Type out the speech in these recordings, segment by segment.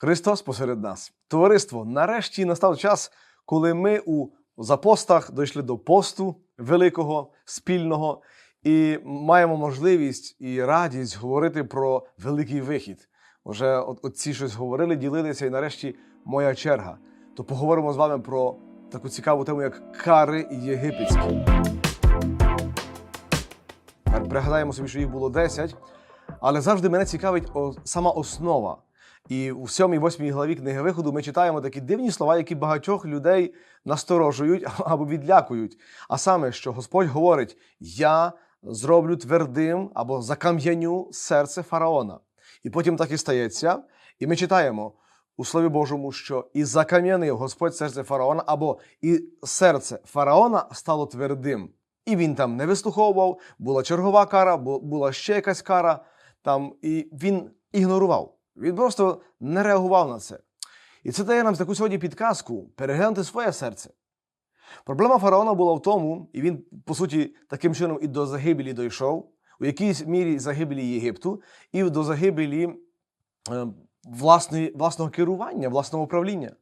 Христос посеред нас. Товариство, нарешті настав час, коли ми у запостах дійшли до посту великого, спільного, і маємо можливість і радість говорити про великий вихід. Вже от, отці щось говорили, ділилися, і нарешті моя черга. То поговоримо з вами про таку цікаву тему, як кари єгипетські. Пригадаємо собі, що їх було 10, але завжди мене цікавить сама основа. І у 7-8 главі книги виходу ми читаємо такі дивні слова, які багатьох людей насторожують або відлякують. А саме, що Господь говорить: Я зроблю твердим або закам'яню серце фараона. І потім так і стається. І ми читаємо у Слові Божому, що і закам'янив Господь серце фараона, або і серце фараона стало твердим. І він там не вислуховував, була чергова кара, була ще якась кара, там, і він ігнорував. Він просто не реагував на це. І це дає нам таку сьогодні підказку переглянути своє серце. Проблема фараона була в тому, і він, по суті, таким чином і до загибелі дійшов, у якійсь мірі загибелі Єгипту, і до загибелі е, власної, власного керування, власного управління.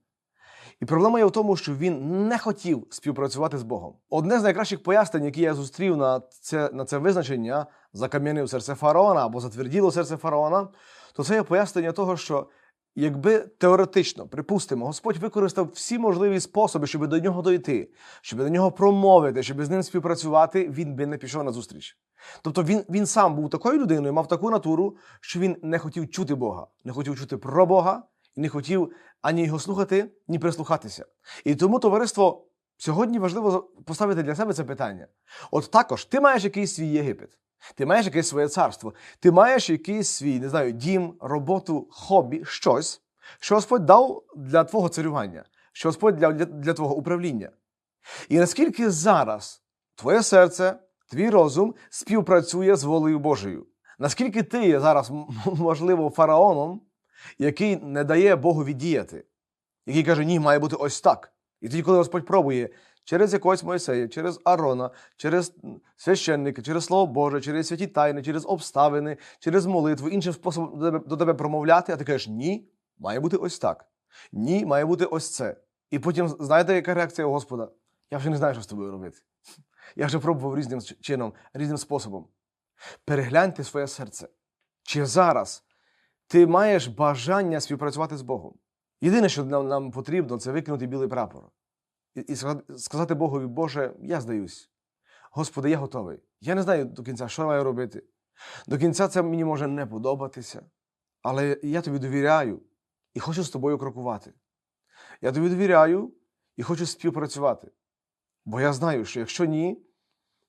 І проблема є в тому, що він не хотів співпрацювати з Богом. Одне з найкращих пояснень, які я зустрів на це, на це визначення, закам'янив серце фараона або затверділо серце фараона, то це є пояснення того, що якби теоретично, припустимо, Господь використав всі можливі способи, щоб до нього дойти, щоб до нього промовити, щоб з ним співпрацювати, він би не пішов на зустріч. Тобто він, він сам був такою людиною, мав таку натуру, що він не хотів чути Бога, не хотів чути про Бога і не хотів ані його слухати, ні прислухатися. І тому товариство сьогодні важливо поставити для себе це питання. От також ти маєш якийсь свій Єгипет, ти маєш якесь своє царство, ти маєш якийсь свій, не знаю, дім, роботу, хобі, щось, що Господь дав для твого царювання, що Господь для, для, для твого управління. І наскільки зараз твоє серце, твій розум співпрацює з волею Божою? Наскільки ти є зараз, можливо, фараоном, який не дає Богові діяти, який каже, ні, має бути ось так. І тоді, коли Господь пробує через якогось Мойсея, через Арона, через священника, через Слово Боже, через святі тайни, через обставини, через молитву, іншим способом до тебе, до тебе промовляти, а ти кажеш, ні, має бути ось так. Ні, має бути ось це. І потім, знаєте, яка реакція у Господа? Я вже не знаю, що з тобою робити. Я вже пробував різним чином, різним способом. Перегляньте своє серце. Чи зараз ти маєш бажання співпрацювати з Богом? Єдине, що нам, нам потрібно, це викинути білий прапор і, і сказати- Богові, Боже, я здаюсь. Господи, я готовий. Я не знаю до кінця, що я маю робити. До кінця це мені може не подобатися, але я тобі довіряю і хочу з тобою крокувати. Я тобі довіряю і хочу співпрацювати. Бо я знаю, що якщо ні,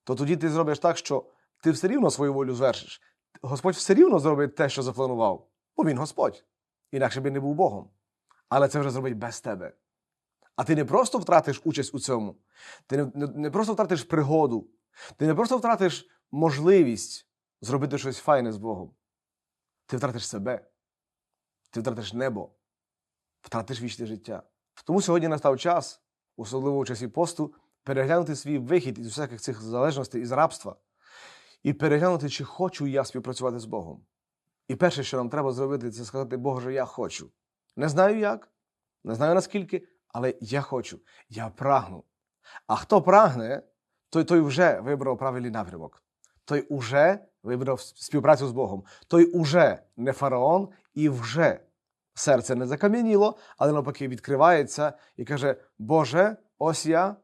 то тоді ти зробиш так, що ти все рівно свою волю звершиш. Господь все рівно зробить те, що запланував, бо він Господь. Інакше би не був Богом. Але це вже зробить без тебе. А ти не просто втратиш участь у цьому, ти не, не, просто втратиш пригоду, ти не просто втратиш можливість зробити щось файне з Богом. Ти втратиш себе, ти втратиш небо, втратиш вічне життя. Тому сьогодні настав час, особливо у часі посту, переглянути свій вихід із всяких цих залежностей із рабства і переглянути, чи хочу я співпрацювати з Богом. І перше, що нам треба зробити, це сказати, Боже, я хочу. Не знаю як, не знаю наскільки, але я хочу, я прагну. А хто прагне, той, той вже вибрав правильний напрямок. Той уже вибрав співпрацю з Богом. Той уже не фараон і вже серце не закам'яніло, але навпаки відкривається і каже: Боже, ось я,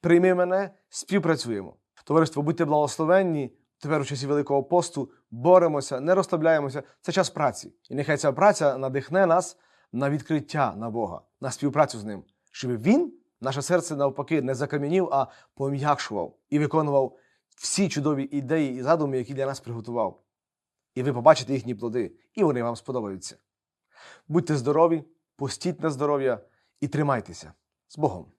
прийми мене, співпрацюємо. Товариство, будьте благословенні. Тепер у часі Великого посту боремося, не розслабляємося. Це час праці. І нехай ця праця надихне нас на відкриття на Бога, на співпрацю з ним, щоб він, наше серце навпаки, не закам'янів, а пом'якшував і виконував всі чудові ідеї і задуми, які для нас приготував. І ви побачите їхні плоди, і вони вам сподобаються. Будьте здорові, постіть на здоров'я і тримайтеся з Богом.